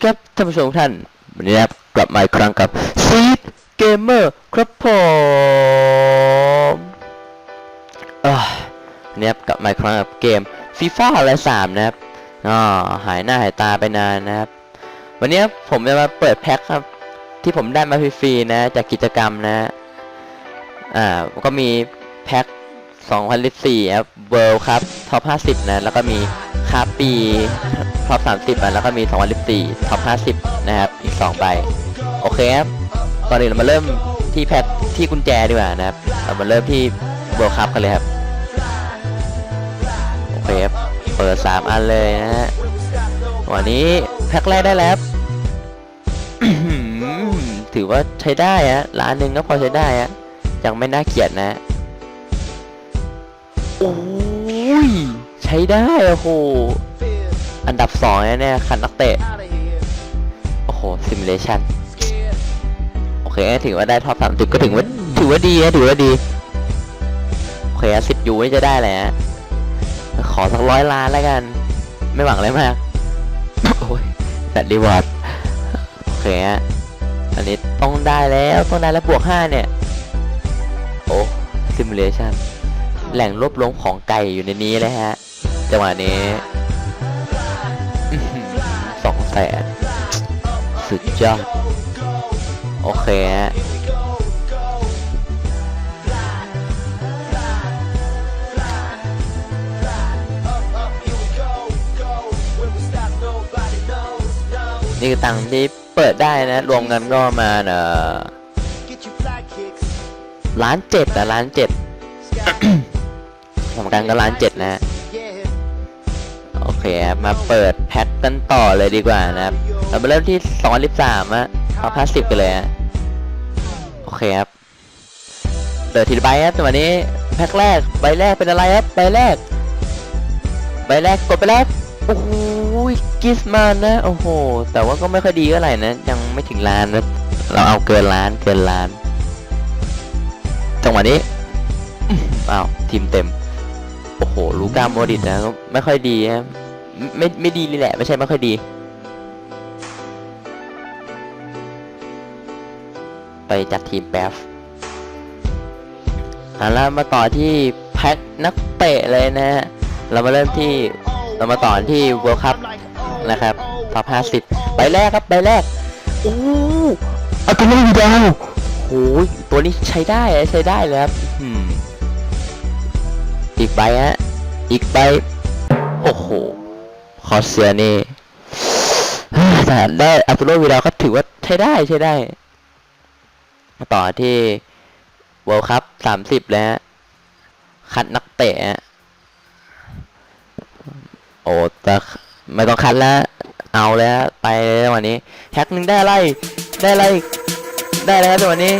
ดีครับท่านผู้ชมท่านวันนี้นะครับกลับมาอีกครั้งกับซีดเกมเมอร์ครับผมอ่าวันนี้ครับกลับมาอีกครั้งกับเกมฟีฟ่าอะไรสามนะครับอ๋อหายหน้าหายตาไปนานนะครับ วันนี้ผมจะมาเปิดแพ็คครับ ที่ผมได้มาฟรีๆนะ จากกิจกรรมนะอ่าก็มีแพ็ค2014ครับเวิลด์ครับท็อป50นะแล้วก็มีคาปี ท็อป 30นะแล้วก็มี 2014ท็อป 50 นะครับ อีก 2 ใบ โอเคครับ ก่อนอื่นเรามาเริ่มที่แพ็คที่กุญแจดีกว่านะครับ เรามาเริ่มที่เวิลด์คัพกันเลยครับ โอเคครับ เปิด 3 อันเลยนะฮะ วันนี้แพ็คแรกได้แล้วถือว่าใช้ได้ฮะร้านหนึ่งก็พอใช้ได้ฮะ ยังไม่น่าเกลียดนะ โอ้ย ใช้ได้โอ้โห อันดับสองเนี่ยคันนักเตะ โอ้โหซิมูเลชันโอเคถือว่าได้ท็อปสามสิบก็ถือว่าถือว่าดีนะถือว่าดีโอเคสิบยูนี่จะได้แหละขอสักร้อยล้านแล้วกัน ไม่หวังอะไรมากโอ้ยแฟดรีวอร์ดโอเคฮะอันนี้ต้องได้แล้วต้องได้แล้วบวกห้าเนี่ย โอ้ซิมูเลชันแหล่งรวบรวมของไก่อยู่ในนี้เลยฮะจังหวะนี้ สองแสนสุดยอด โอเคฮะนี่คือตังค์ที่เปิดได้นะ รวมกันก็ประมาณเอ่อล้านเจ็ดอะล้านเจ็ดรวมกันก็ล้านเจ็ดนะฮะ โอเคครับมาเปิดแพ็คกันต่อเลยดีกว่านะครับ เรามาเริ่มที่สองสิบสามอะเอาพาสิบกันเลยฮะโอเคครับเปิดทีละใบครับแต่วันนี้แพ็คแรกใบแรกเป็นอะไรครับใบแรกใบแรกกดไปแล้วโอ้โหกิสมานะโอ้โห แต่ว่าก็ไม่ค่อยดีเท่าไหร่นะ ยังไม่ถึงล้านนะเราเอาเกินล้านเกินล้านจังหวะนี้อ้าวทีมเต็ม โอ้โหลูก้าโมดิตนะก็ไม่ค่อยดีนะไม่ไม่ดีเลยแหละ ไม่ใช่ไม่ค่อยดี ไปจัดทีมแป๊บเอาละมาต่อที่แพ็คนักเตะเลยนะฮะ เรามาเริ่มที่เรามาต่อที่ World Cup นะครับท็อป50 ใบแรกครับ ใบแรกโอ้อัลติเมทวีดาวโอ้ยตัวนี้ใช้ได้อะใช้ได้เลยครับอืมอี กใบฮะ อีกใบ โอ้โห คอเซียนี่แต่ได้อัลติเมทวีดาก็ถือว่าใช้ได้ใช้ได้ มาต่อที่ World Cup 30แล้ว คัดนักเตะ โอ้แต่ไม่ต้องคัดแล้ว เอาแล้วไปเลยวันนี้แฮกหนึ่งได้อะไร ได้อะไร ได้แล้วแต่วันนี้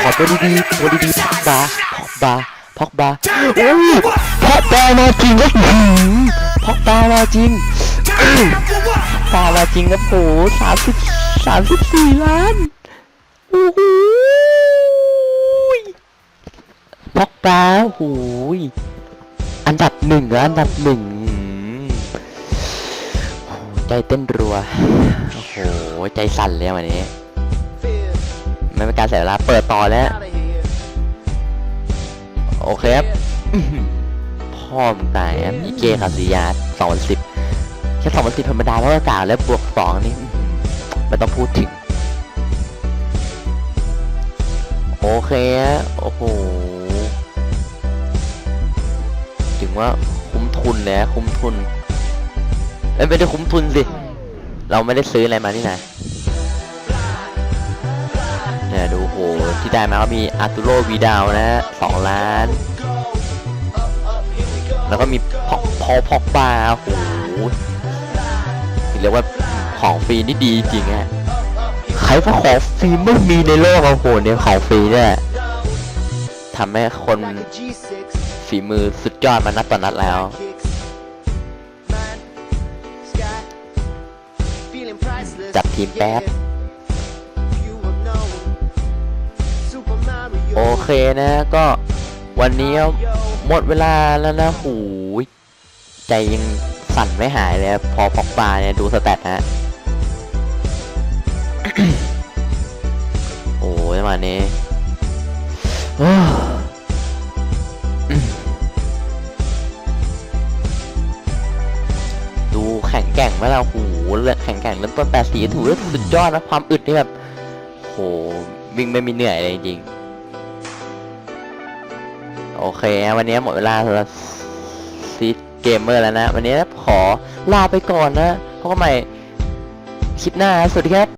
ขอตัวดีๆตัวดีๆพอกบาพอกบา พอกบาโอ้ยพอกบามาจริงครับอื้อหือพอกบามาจริงอื้อพอกบามาจริงครับโหสามสิบสามสิบสี่ล้านโอ้โหพอกบาโอ้โหอันดับหนึ่งเหรออันดับหนึ่งอืมโอ้โหใจเต้นรัว โอ้โห ใจสั่นเลยวันนี้ ไม่เป็นการเสียเวลา เปิดต่อแล้ว โอเคครับอื้อหือพ่อมตายครับอีเกคาซิยาสองพันสิบแค่สองพันสิบธรรมดาแล้วก็กาวแล้วบวกสองนี่ไม่ต้องพูดถึง โอเคโอ้โหถึงว่าคุ้มทุนเลยนะคุ้มทุนไม่ได้คุ้มทุนสิ เราไม่ได้ซื้ออะไรมานี่นะเดูโหที่ได้มาก็มีอาร์ตูโรวีดาวนะสองล้าน แล้วก็มีพอกพอพอกบาโอ้โหเรียกว่าของฟรีนี่ดีจริงฮะใครว่าของฟรีไม่มีในโลกอะโหเนี่ยของฟรีเนี่ยทำให้คนฝีมือสุดยอดมานัดต่อนัดแล้วจัดทีมแป๊บ โอเคนะก็วันนี้หมดเวลาแล้วนะหูใจยังสั่นไม่หายเลยพอพอกปลาเนี่ยดูสแตทฮะโอ้ยมาเนี้ดูแข็งแกร่งไหมเราหูเลือแข็งแกร่งเริ่มต้นแปดสีถูกแล้วสุดยอดนะความอึดนี่แบบโหวิ่งไม่มีเหนื่อยเลยจริง โอเคฮะวันนี้หมดเวลาสำหรับซีดเกมเมอร์แล้วนะ วันนี้ขอลาไปก่อนนะพบกันใหม่คลิปหน้า สวัสดีครับ